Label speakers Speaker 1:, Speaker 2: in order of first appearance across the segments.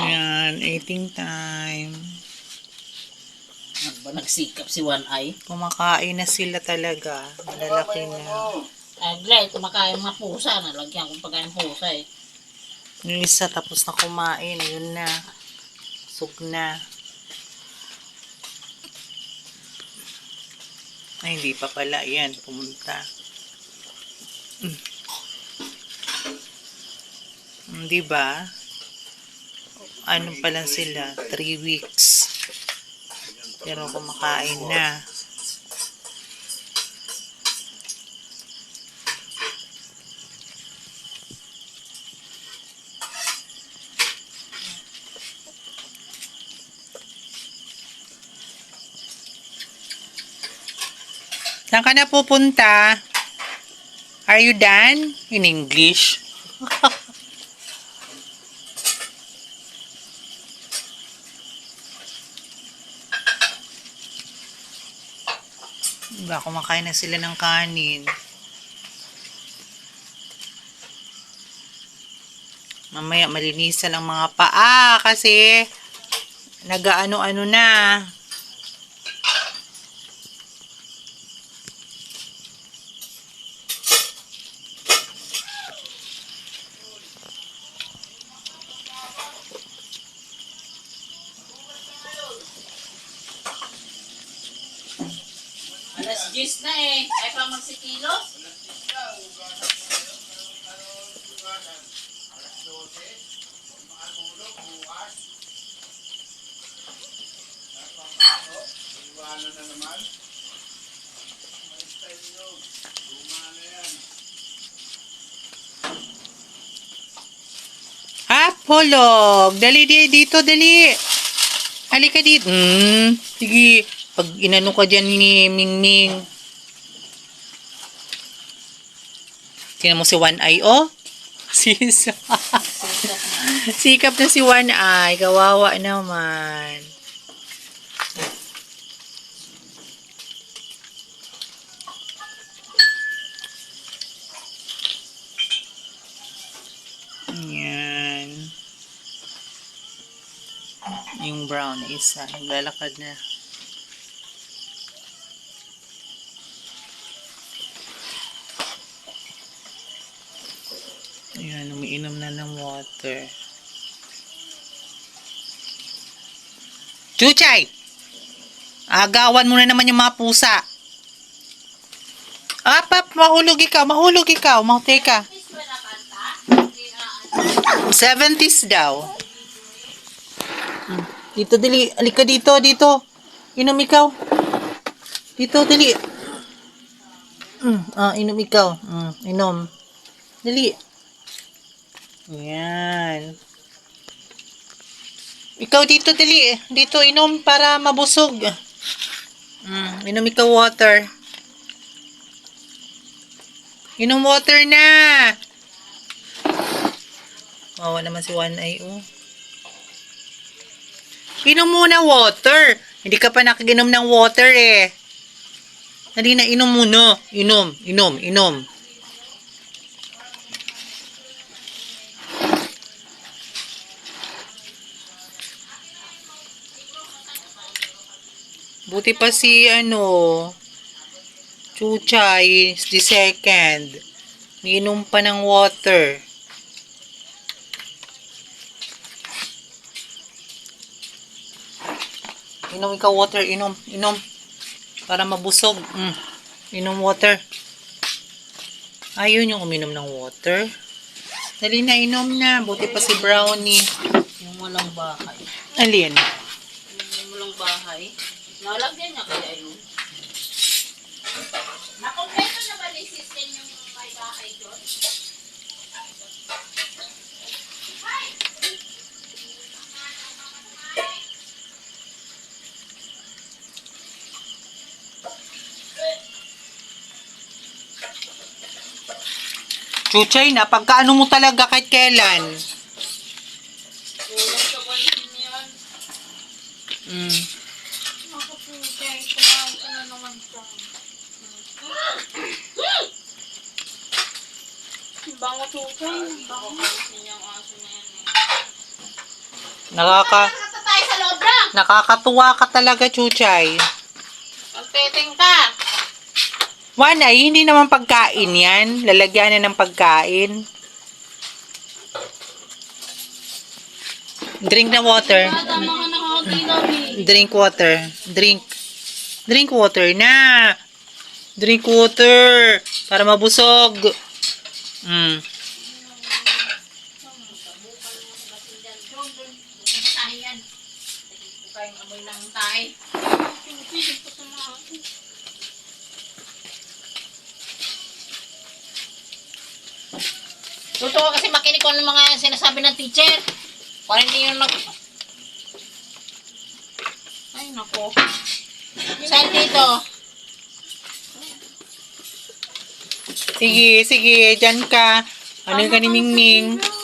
Speaker 1: Yan, eating time.
Speaker 2: Nagba nagsikap si One Eye.
Speaker 1: Kumakain na sila talaga. Malalaki na.
Speaker 2: Aglay, kumakain mga pusa. Nalagyan kong pagkain pusa eh.
Speaker 1: Yung isa tapos na kumain. Yun na. Sug na. Ay, hindi pa pala. Yan, pumunta. Mm. Mm, Di ba? Ano pa lang sila? Three weeks. Pero kumakain na. Saan ka na pupunta? Are you done? In English? Diba, kumakain na sila ng kanin. Mamaya malinisan ang mga paa kasi nagaano-ano na.
Speaker 2: 10 na eh. Ay pa magsikilos?
Speaker 1: Ha? Polog. Dali, di, dito, dali. Halika dito. Hmm. Sige. Pag inano ka dyan ni Mingming. Tingnan mo si One Eye, oh. Sis. Sikap na si One Eye. Kawawa naman. Yan. Yung brown na isa. Naglalakad na. Ayan, umiinom na ng water. Chuchay! Agawan mo na naman yung mga pusa. Apap, mahulog ikaw, mahulog ikaw, mahutay ka. 70s daw. Dito, dili. Alika dito, dito. Inom ikaw. Dito, dili. Mm, ah, inom ikaw. Mm, inom. Dali. Yan. Ikaw dito, dali. Dito, inom para mabusog. Mm, inom ikaw water. Inom water na. Wawa naman si One Eye, oh. Inom muna water. Hindi ka pa nakaginom ng water, eh. Dali na, inom muna. Inom, inom, inom. Buti pa si, ano, Chuchay, the second. Inom pa ng water. Inom ikaw water, inom, inom. Para mabusog. Mm. Inom water. Ayun yung uminom ng water. Dali na, inom na. Buti pa si Brownie.
Speaker 2: Yung walang bahay.
Speaker 1: Alin?
Speaker 2: Yung walang bahay. Nalagyan niya kaya yun. Nakompleto na ba ni system yung may bahay doon?
Speaker 1: Chuchay na, pagkaano mo talaga kahit kailan? Mm.
Speaker 2: Bango tutay. Bango. Yung aso na yan eh.
Speaker 1: Nakaka, nakakatuwa ka talaga, Chuchay.
Speaker 2: Magteting ka.
Speaker 1: One ay, hindi naman pagkain yan. Lalagyan na ng pagkain. Drink na water. Drink water. Drink. Drink water na. Drink water. Para mabusog. Mm.
Speaker 2: Tayo yan. Kayong amoy ng tayo. Totoo kasi makinig ko ng mga sinasabi ng teacher. Para hindi yung nag... Ay, nako. Saan dito?
Speaker 1: Sige, sige. Diyan ka. Ano ka ni Mingming?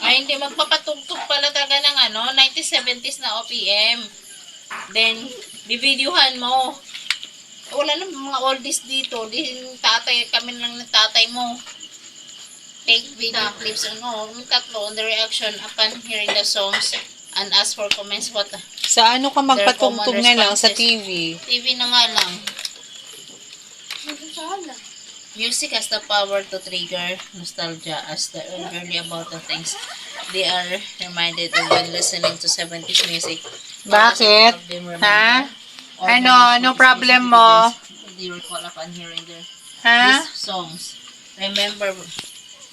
Speaker 2: Ay, hindi. Magpapatugtog pala talaga ng ano, 1970s na OPM. Then, bibidyohan mo. Wala na mga oldies dito. Di tatay, kami lang ng tatay mo. Take video clips ano, yung tatlo on the reaction upon hearing the songs and ask for comments what
Speaker 1: Sa ano ka magpatugtog na lang sa TV?
Speaker 2: TV na nga lang. Music has the power to trigger nostalgia as the elderly about the things they are reminded of when listening to 70s music.
Speaker 1: Bakit? Ha? Ano? Ano problem mo?
Speaker 2: They recall upon hearing their
Speaker 1: Ha?
Speaker 2: these songs. Remember,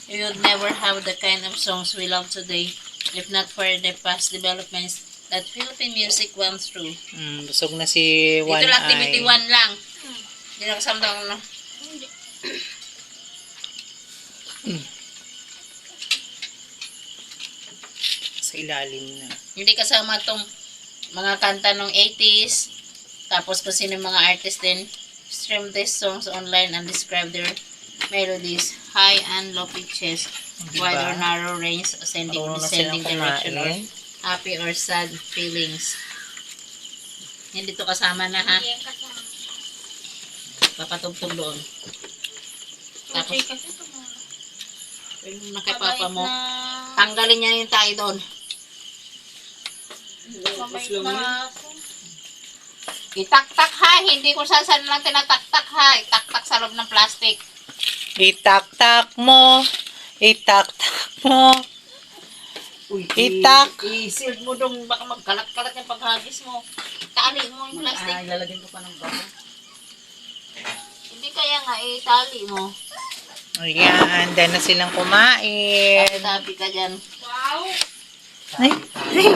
Speaker 2: we would never have the kind of songs we love today if not for the past developments that Philippine music went through.
Speaker 1: Mm, busog na si One
Speaker 2: Dito lang, activity
Speaker 1: Eye.
Speaker 2: 1 lang. Hindi na kasama ng
Speaker 1: Sa ilalim na.
Speaker 2: Hindi kasama tong mga kanta ng 80s. Tapos sino yung mga artist din. Stream these songs online and describe their melodies. High and low pitches.
Speaker 1: Di
Speaker 2: Wide or narrow range. Ascending or descending direction. Or happy or sad feelings. Hindi to kasama na ha.
Speaker 3: Kasi.
Speaker 2: Papatugtog doon. Tapos, Nakipapa mo.
Speaker 3: Na,
Speaker 2: Tanggalin niya yung tayo doon.
Speaker 3: mabait na ako.
Speaker 2: Itaktak ha. Hindi kung saan saan lang tinataktak ha. Itaktak sa loob ng plastic.
Speaker 1: Itak-tak mo. Itak-tak mo. Itak.
Speaker 2: I-sealed mo dong baka magkalat-kalat yung paghagis mo. Tali mo yung plastic.
Speaker 1: Ah, lalagyan ko pa ng baka.
Speaker 2: Hindi kaya nga itali mo.
Speaker 1: Ayan, dahil na silang kumain.
Speaker 2: Tabi ka dyan.
Speaker 3: Wow!
Speaker 1: Ay, ay,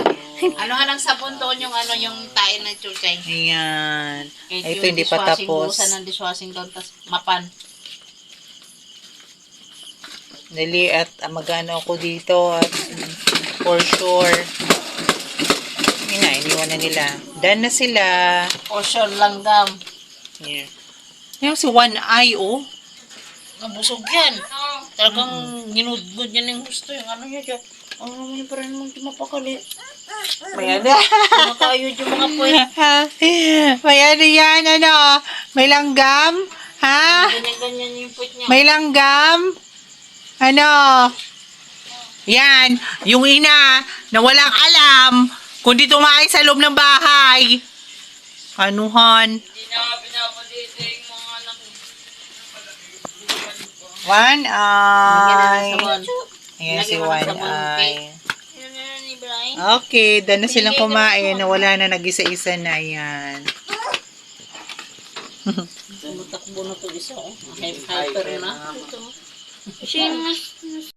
Speaker 2: Ano nga ng sabon doon yung ano yung tayo ng chukay.
Speaker 1: ayan.
Speaker 2: Kahit
Speaker 1: Ay, ito hindi pa tapos.
Speaker 2: buhusan ng dishwashing doon, tas mapan.
Speaker 1: Dali at magano ako dito at for sure. Yun na, iniwan na nila. Done na sila.
Speaker 2: Portion langgam.
Speaker 1: Yeah. Yung si One Eye, oh.
Speaker 2: Nabusog yan. Talagang ginudgod yan yung gusto yung ano niya dyan. Ano naman yung parang naman di mapakali.
Speaker 1: May ano?
Speaker 2: Makayod yung mga puwet.
Speaker 1: May ano yan, ano? May langgam? Ha?
Speaker 2: Ganyan-ganyan yung puwet niya.
Speaker 1: May langgam? Ano? Yan, yung ina na walang alam kundi tumahay sa loob ng bahay. Anuhan?
Speaker 2: Hindi na pinapalito yung mga anak niya.
Speaker 1: One eye. Ayan si One eye. Okay, dahil na silang kumain na wala na nag-isa-isa na yan.
Speaker 2: Tumutakbo na to isa. Oh. Hyper na.
Speaker 3: Siya yung mas